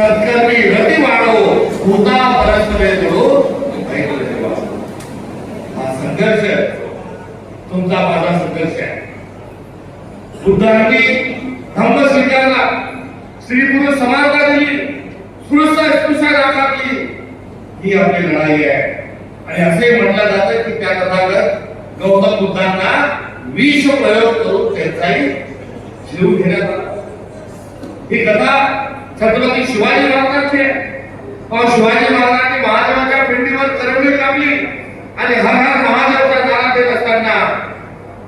सत्कर्मी रती वाढो होता परस्परे जोडो हा संघर्ष तुमचा माझा संघर्ष आहे बुद्धांनी धम्म स्वीकारला स्त्री पुरुष समानता दिली स्पृश्य राखातली ही आपली लढाई आहे आणि असे म्हटलं जातं की त्या तथागत गौतम बुद्धांना विष प्रयोग करून त्यांचाही जीव घेण्यात आला ही कथा छत्रपती शिवाजी महाराजांचे आहे शिवाजी महाराजांनी महादेवाच्या पिंडीवर करवली कापली आणि हर हर महादेवचा नारा देत असताना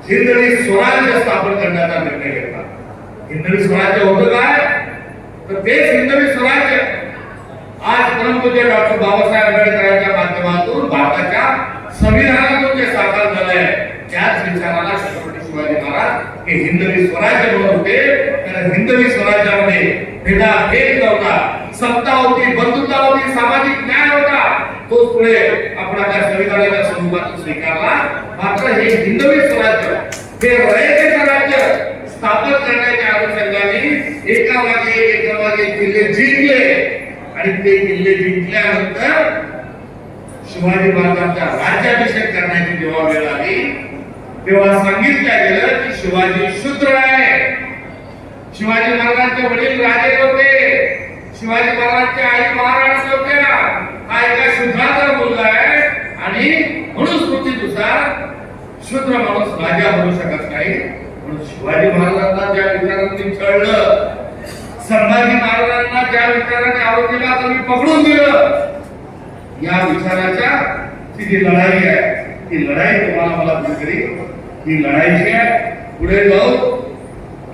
हिंदवी स्वराज्य स्थापन करण्याचा निर्णय घेतला. हिंदवी स्वराज्य होतं काय? तर तेच हिंदवी स्वराज्य. आज परमपूज्य डॉक्टर बाबासाहेब आंबेडकरांच्या माध्यमातून भारताच्या संविधानातून जे साकार झालंय त्याच विचाराला छत्रपती शिवाजी महाराज हे हिंदवी स्वराज्य म्हणत होते. कारण हिंदवी स्वराज्यामध्ये भेदा भेद नव्हता. सत्ता होती बंधुता होती सामाजिक न्याय होता. तोच पुढे आपण आपल्या संविधानाच्या स्वरूपात स्वीकारला. मात्र हे हिंदवी स्वराज्य हे रयतेचं राज्य स्थापन करण्याच्या अनुषंगाने एका मागे एका मागे किल्ले जिंकले. आणि ते किल्ले जिंकल्यानंतर शिवाजी महाराजांचा राज्याभिषेक करण्याची जेव्हा वेळ आली तेव्हा सांगितलं गेलं की शिवाजी शूद्र आहे. शिवाजी महाराजांचे वडील राजे होते. शिवाजी महाराजांच्या आई महाराज होत्या. हा एका शुद्धाचा मुलगा आहे आणि मनुस्मृतीनुसार शूद्र माणूस राजा होऊ शकत नाही. म्हणून शिवाजी महाराजांना ज्या विचारांनी छळलं संभाजी महाराजांना ज्या विचाराने आरोपीला तुम्ही पकडून दिलं या विचाराच्या ती जी लढाई आहे. ती लढाई तुम्हाला मला कुठेतरी ही लढाईची आहे. पुढे जाऊ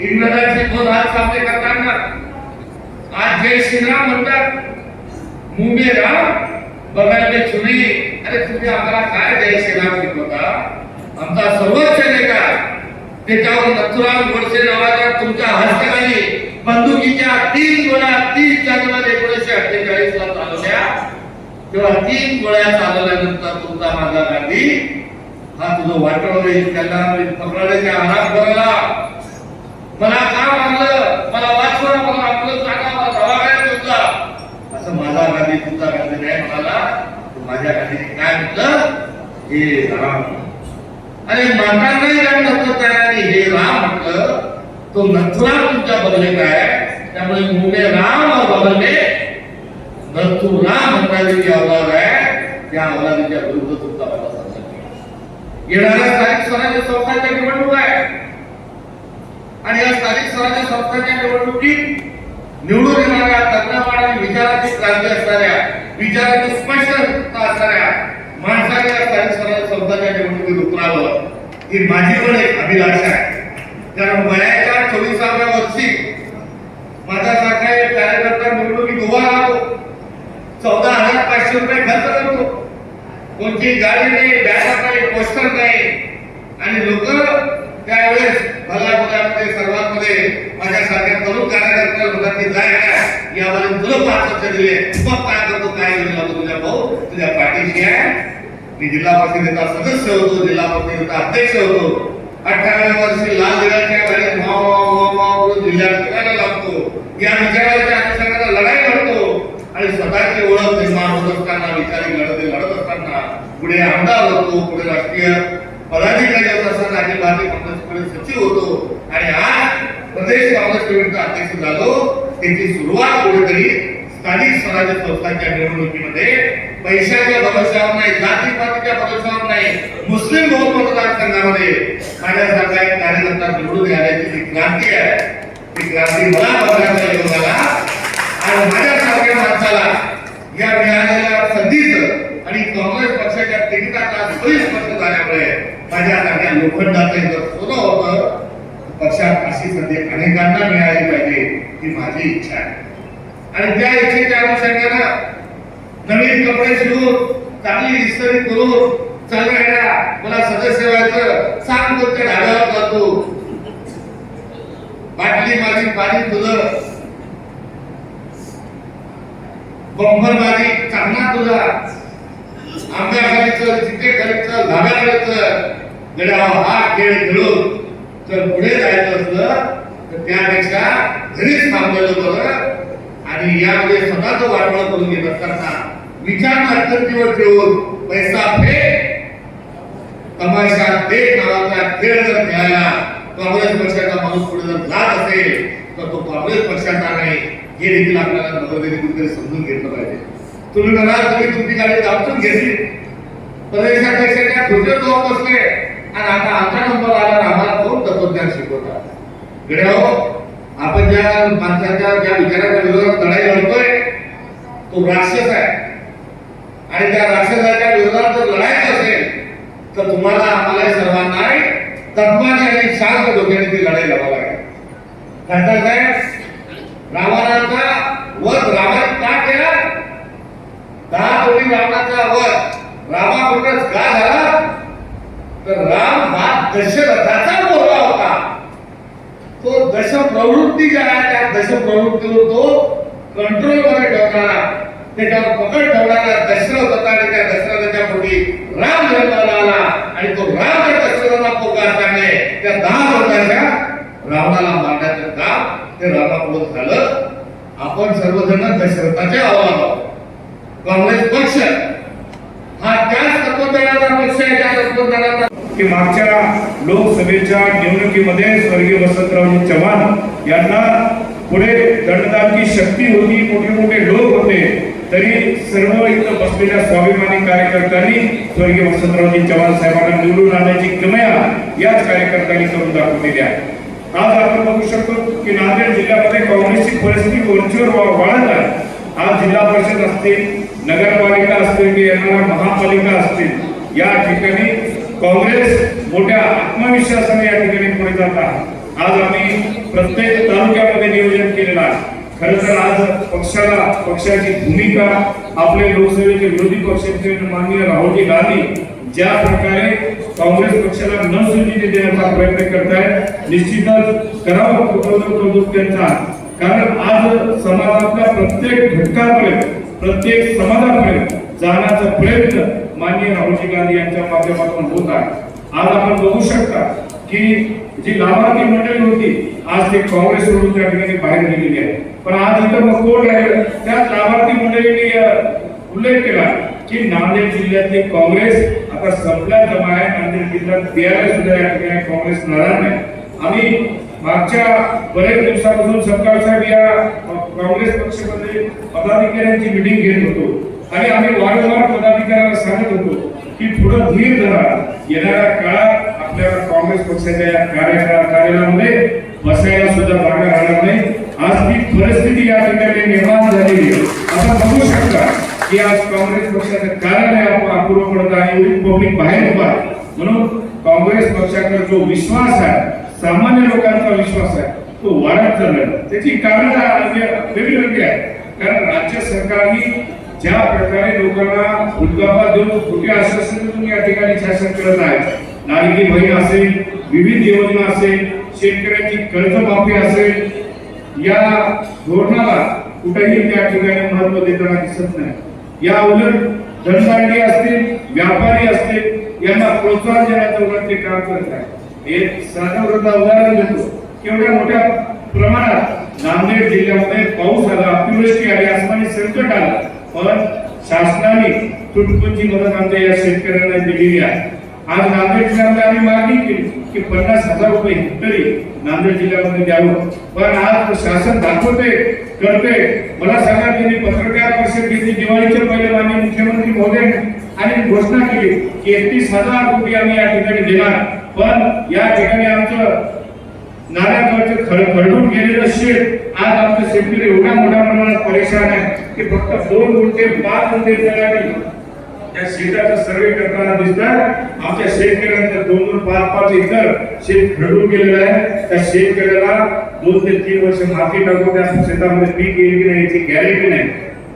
इंग्रजांचे दोन हात सामने करताना आज जय श्रीराम म्हणतात मुंबई राम बघायला में चुनी अरे तुम्ही आम्हाला काय जय श्रीराम शिकवता? आमचा सर्वोच्च नेता त्याच्यावर नथुराम गोडसे नावाच्या तुमच्या हस्तकाली बंदुकीच्या तीन गोळ्या तीस जानेवारी एकोणीसशे अठ्ठेचाळीस ला चालवल्या. तेव्हा तीन गोळ्या चालवल्यानंतर तुमचा माझा गांधी हा तुझं वाटवलं त्याला पकडायच्या आराम करायला. मला का मारलं मला वाचवा मला आपलं सांगा मला दवाखान्यात तुझा असं माझा गांधी तुमचा गांधी नाही म्हणाला. तो माझ्या गांधीने काय म्हटलं? हे राम. आणि मातांनाही काय? नव्हतं त्याने हे राम म्हटलं तो नथुरा तुमच्या बदले काय त्यामुळे मुंगे राम बदलले. बगल में नथुराम म्हणणारी जी अवलाद आहे. त्या अवलादीच्या विरुद्ध तुमचा मला येणाऱ्या स्थानिक स्वराज्य संस्थांच्या निवडणूक आहे आणि या स्थानिक स्वराज्य संस्थांच्या निवडणुकीत निवडून येणाऱ्या तज्ञ आणि विचाराची क्रांती असणाऱ्या विचाराची स्पष्टता असणाऱ्या माणसाने या स्थानिक स्वराज्य संस्थांच्या निवडणुकीत उतरावं ही माझी पण एक अभिलाषा आहे. कारण वयाच्या चोवीसाव्या वर्षी माझ्यासारखा एक कार्यकर्ता निवडणुकीत उभा राहतो. चौदा हजार पाचशे रुपये खर्च करतो. कोणती गाडी नाही बॅनर नाही पोस्टर नाही. आणि लोक त्यावेळेस भला सर्वांमध्ये माझ्यासारख्या तरुण कार्यकर्त्याला म्हणतात की जाय काय यामध्ये तुला पाच वर्ष दिले. मग काय करतो काय घेऊन लागतो तुझ्या भाऊ? तुझ्या पाठीशी आहे. मी जिल्हा परिषदेचा सदस्य होतो जिल्हा परिषदेचा अध्यक्ष होतो. अठराव्या वर्षी लाल दिलाच्या गाडीत माव जिल्ह्यात फिरायला लागतो. या विचाराच्या अनुषंगाने लढाई लढतो. आणि स्वतःची ओळख निर्माण होत असताना विचारी लढत लढत असताना पुढे आमदार होतो पुढे राष्ट्रीय पदाधिकारी होत असताना अखिल सचिव होतो. आणि आज प्रदेश काँग्रेस कमिटीचा अध्यक्ष झालो. त्याची सुरुवात कुठेतरी स्थानिक स्वराज्य संस्थांच्या निवडणुकीमध्ये. पैशाच्या भरोशावर नाही जाती पातीच्या भरोशावर नाही मुस्लिम बहुमत मतदारसंघामध्ये माझ्यासारखा एक कार्यकर्ता निवडून येण्याची जी क्रांती आहे ती क्रांती मला बघायला योग आला आणि माझ्यासारख्या माणसाला या मिळालेल्या संधीच आणि काँग्रेस पक्षाच्या तिकिटाचा सोयीस्पर्श वर्ष झाल्यामुळे माझ्यासारख्या लोखंडाचं जर होतं. पक्षात अशी संधी अनेकांना मिळाली पाहिजे ही माझी इच्छा आहे. आणि त्या इच्छेच्या अनुषंगानं नवीन कपडे शिवून चांगली इस्त्री करून चालणाऱ्या मला सदस्य व्हायचं सांग कोणत्या ढाब्यावर जातो. बाटली माझी पाणी तुझं. बंबर माझी चांगला तुझा. आंब्या खालीचं चिते खालीचं धाब्या खालीचं गड्या हा खेळ खेळून जर पुढे जायचं असलं तर त्यापेक्षा घरीच थांबलेलं बरं. आणि यामध्ये स्वतःच वाटवळ करून घेत असताना विचार अर्थतेवर ठेवून पैसा फेक तमाशा देख नावाचा खेळ जर खेळायला काँग्रेस पक्षाचा माणूस पुढे जर जात असेल तर तो काँग्रेस पक्षाचा नाही. हे देखील आपल्याला नवरदेवी कुठेतरी समजून घेतलं पाहिजे. तुम्ही म्हणाल तुम्ही तुमची गाडी दाबून घेतली. प्रदेशाध्यक्षाच्या खुर्चीवर जाऊन बसले. आणि आता आमचा नंबर आला आम्हाला कोण तत्वज्ञान शिकवतात. गड्या हो आपण ज्या माणसाच्या ज्या विचाराच्या विरोधात लढाई लढतोय तो राक्षस आहे. आणि त्या राक्षसाच्या विरोधात जर लढायचं असेल तर तुम्हाला आम्हाला सर्वांना तत्वाने आणि शांत डोक्याने ती लढाई लढावं लागेल. काय साहेब रावणाचा वध रावण का केला? दहा कोटी रावणाचा वध रामाबरोबरच का दशरथाचा मुलगा होता. तो दश प्रवृत्ती ज्या आहे त्या दश प्रवृत्तीवर तो कंट्रोलमध्ये ठेवणारा त्याच्यावर पकड ठेवणारा दशरथ होता आणि त्या दशरथाच्या पोटी राम जन्माला आला आणि तो राम दशरथाला दशरथाचा असल्याने त्या दहा वर्षाच्या रावणाला मारण्याचं काम ते रामापुढे झालं. आपण सर्वजण दशरथाचे अहवाल काँग्रेस पक्ष. हा त्याच तत्वज्ञानाचा पक्ष आहे त्या तत्वज्ञानाचा की मागच्या लोकसभेच्या निवडणुकीमध्ये स्वर्गीय वसंतरावजी चव्हाण यांना पुढे दंडदाची शक्ती होती मोठे मोठे लोक होते तरी सर्व इथं बसलेल्या स्वाभिमानी कार्यकर्त्यांनी स्वर्गीय वसंतरावजी चव्हाण साहेबांना निवडून आणण्याची किमया याच कार्यकर्त्यांनी करून दाखवलेली आहे. आज आपण बघू शकतो की नांदेड जिल्ह्यामध्ये काँग्रेसची परिस्थिती वरचीवर वाढत आहे. आज जिल्हा परिषद असतील नगरपालिका असतील की महापालिका असतील या ठिकाणी काँग्रेस मोठ्या आत्मविश्वासाने या ठिकाणी पुढे जात आहे. आज आम्ही प्रत्येक तालुक्यामध्ये नियोजन केलेलं आहे. खर तर आज पक्षाला पक्षाची भूमिका आपले लोकसभेचे विरोधी पक्षाचे माननीय राहुलजी गांधी ज्या प्रकारे काँग्रेस पक्षाला न सुनिधी देण्याचा प्रयत्न करतायत निश्चितच करावं कौतुक कौतुक त्यांचा. कारण आज समाजातल्या प्रत्येक घटकापर्यंत प्रत्येक समाजापर्यंत जाण्याचा प्रयत्न माननीय राहुलजी गांधी यांच्या माध्यमातून होत आहे. आज आपण बघू शकता की जी लाभार्थी मंडळी होती आज ते काँग्रेस सोडून त्या ठिकाणी बाहेर गेलेली आहे. पण आज इथं मग कोण राहिलं त्या लाभार्थी मंडळींनी उल्लेख केला की नांदेड जिल्ह्यातली काँग्रेस आता संपल्या जमा आहे नांदेड जिल्ह्यात बिहार सुद्धा या ठिकाणी काँग्रेस नाराज नाही. आम्ही मागच्या बरेच दिवसापासून सरकार साहेब या काँग्रेस पक्षामध्ये पदाधिकाऱ्यांची मिटिंग घेत होतो. आणि आम्ही वारंवार पदाधिकाऱ्यांना सांगत होतो की थोडं धीर धरा. येणाऱ्या काळात आपल्याला काँग्रेस पक्षाच्या या कार्यकाळ कार्यालयामध्ये बसायला सुद्धा जागा राहणार नाही. आज ती परिस्थिती या ठिकाणी निर्माण झालेली आहे. आपण बघू शकता की आज काँग्रेस पक्षाचं कार्यालय अपूर्व पडत आहे एवढी पब्लिक बाहेर उभा म्हणून काँग्रेस पक्षाकडे जो विश्वास आहे सामान्य लोकांचा विश्वास आहे तो वाढत चाललाय त्याची कारण वेगळी वेगळी आहे कारण राज्य सरकारने ज्या प्रकारे लोकांना उद्गाबाद देऊन खोटे आश्वासन तुम्ही या ठिकाणी शासन करत आहे लाडकी बहीण असेल विविध योजना असेल शेतकऱ्यांची कर्जमाफी असेल या धोरणाला कुठेही त्या ठिकाणी महत्त्व देताना दिसत नाही. या उलट धनदांडी असतील व्यापारी असतील यांना प्रोत्साहन देण्याचं उलट ते काम करत आहे. एक साधं उदाहरण देतो. केवढ्या मोठ्या प्रमाणात नांदेड जिल्ह्यामध्ये पाऊस आला अतिवृष्टी आली आसमानी संकट आलं. पण शासनाने तुटपुंची मदत आमच्या या शेतकऱ्यांना दिलेली आहे. आज नांदेड जिल्ह्यामध्ये आम्ही मागणी केली की पन्नास हजार रुपये हेक्टरी नांदेड जिल्ह्यामध्ये द्यावं. पण आज शासन दाखवते करते मला सांगा त्यांनी पत्रकार परिषद घेतली दिवाळीच्या पहिले माननीय मुख्यमंत्री महोदय आणि घोषणा केली की एकतीस हजार कोटी आम्ही या ठिकाणी देणार. पण या ठिकाणी आमचं नारायणगावचे खर खरडून गेलेलं शेत आज आमचं शेतकरी एवढ्या मोठ्या प्रमाणात परेशान आहे की फक्त दोन गुंठे पाच गुंठे जगावी त्या शेताचा सर्वे करताना दिसतात आमच्या शेतकऱ्यांचं दोन दोन पाच पाच एकर शेत खरडून गेलेलं आहे. त्या शेतकऱ्याला दोन ते तीन वर्ष माती टाकून त्या शेतामध्ये पीक येईल की नाही याची गॅरंटी नाही.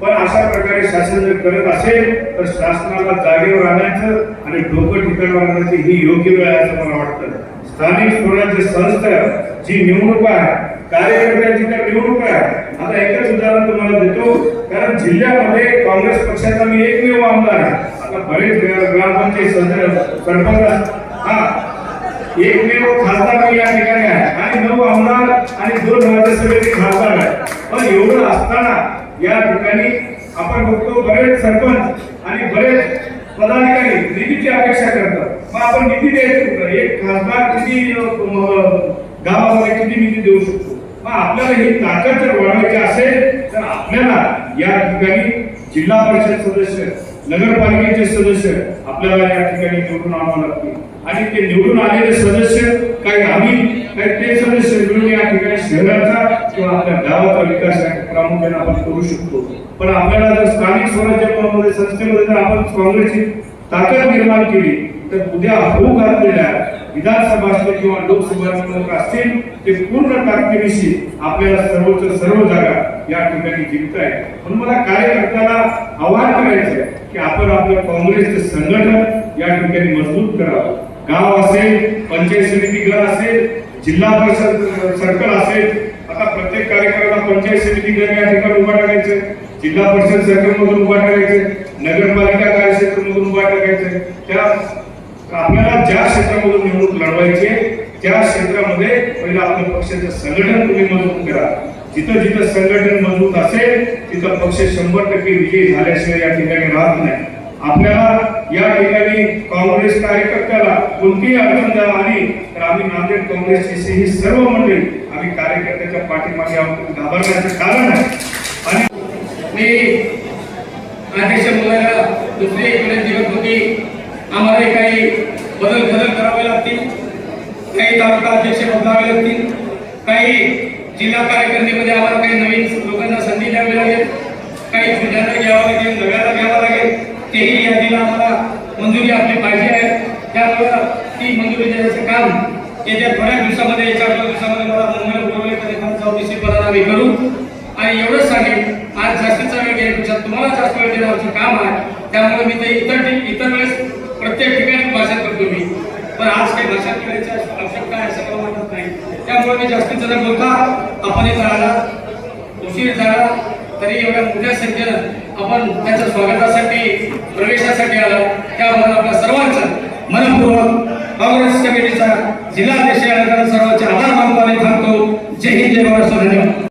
पण अशा प्रकारे शासन जर करत असेल तर शासनाला जागेवर आणायचं आणि डोकं ठिकाणावर आणायची ही योग्य वेळ आहे असं मला वाटतं. स्थानिक स्वराज्य संस्था जी निवडणूक आहे कार्यकर्त्यांची त्या निवडणूक आहे. आता एकच उदाहरण तुम्हाला देतो कारण जिल्ह्यामध्ये काँग्रेस पक्षाचा मी एकमेव आमदार आहे. आता बरेच ग्रामपंचायत सरपंच हा एकमेव खासदार मी या ठिकाणी आहे. आणि नऊ आमदार आणि दोन राज्यसभेचे खासदार आहे. पण एवढं असताना या ठिकाणी आपण बघतो बरेच सरपंच आणि बरेच पदाधिकारी निधीची अपेक्षा करतात मग आपण निधी द्यायचं कुठं? एक खासदार किती गावामध्ये किती निधी देऊ शकतो मग आपल्याला ही ताकद जर वाढवायची असेल तर आपल्याला या ठिकाणी जिल्हा परिषद सदस्य नगरपालिकेचे सदस्य आपल्याला या ठिकाणी निवडून आणावं लागतील. आणि ते निवडून आलेले सदस्य काही आम्ही काही ते सदस्य मिळून या ठिकाणी शहराचा किंवा आपल्या गावाचा विकास प्रामुख्याने आपण करू शकतो. पण आपल्याला जर स्थानिक स्वराज्यामध्ये संस्थेमध्ये जर आपण काँग्रेसची ताकद निर्माण केली तर उद्या होऊ घातलेल्या विधानसभा असतील किंवा लोकसभा निवडणुका असतील ते पूर्ण ताकदीनिशी आपल्याला सर्वोच्च सर्व जागा या ठिकाणी जिंकताय म्हणून मला कार्यकर्त्याला आवाहन करायचं आहे की आपण आपलं काँग्रेसचं संघटन या ठिकाणी मजबूत करावं. गाव असेल पंचायत समिती गण असेल जिल्हा परिषद सर्कल असेल आता प्रत्येक कार्यक्रमाला पंचायत समिती गण या ठिकाणी उभा टाकायचं जिल्हा परिषद सर्कल मधून उभा टाकायचं नगरपालिका कार्यक्षेत्र मधून उभा टाकायचं त्या आपल्याला ज्या क्षेत्रामधून निवडणूक लढवायची आहे, त्या क्षेत्रामध्ये पहिला आपल्या पक्षाचं संघटन तुम्ही मजबूत करा. जिथं जिथं संघटन मजबूत असेल तिथं पक्ष शंभर टक्के विजयी झाल्याशिवाय या ठिकाणी राहत नाही. आपल्याला या ठिकाणी काँग्रेस कार्यकर्त्याला कोणतीही अडचण जर आली तर आम्ही नांदेड काँग्रेसची ही सर्व मंडळी आम्ही कार्यकर्त्याच्या पाठीमागे आहोत. घाबरण्याचं कारण आहे आणि मी अध्यक्ष बोलायला दुसरी एक विनंती करतो की आम्हाला काही बदल बदल करावे लागतील. काही तालुका अध्यक्ष बदलावे लागतील. काही जिल्हा कार्यकारिणीमध्ये आम्हाला काही नवीन लोकांना संधी द्यावी लागेल. काही जुन्याला घ्यावं लागेल नव्याला घ्यावं लागेल. तेही यादीला आम्हाला मंजुरी आपली पाहिजे आहे. त्यामुळं ती मंजुरी देण्याचं काम येत्या थोड्या दिवसामध्ये एक चार दिवसामध्ये मला मुंबईला बोलवले तर पदाला आम्ही करू. आणि एवढंच सांगेन आज जास्तीचा वेळ घेण्यापेक्षा तुम्हाला जास्त वेळ देण्याचं काम आहे. त्यामुळे मी ते इतर इतर वेळेस प्रत्येक ठिकाणी भाषण करतो मी पण आज काही भाषण करायची आवश्यकता आहे असं मला वाटत नाही त्यामुळे मी जास्तीत न बोलता आपण इथं झाडाला उशीर झाला तरी एवढ्या मोठ्या संख्येनं आपण त्याच्या स्वागतासाठी प्रवेशासाठी आलो. त्याबद्दल आपल्या सर्वांचा मनपूर्वक काँग्रेस कमिटीचा जिल्हाध्यक्ष सर्वांचे आभार मानतो आणि थांबतो. जय हिंद जय महाराष्ट्र धन्यवाद.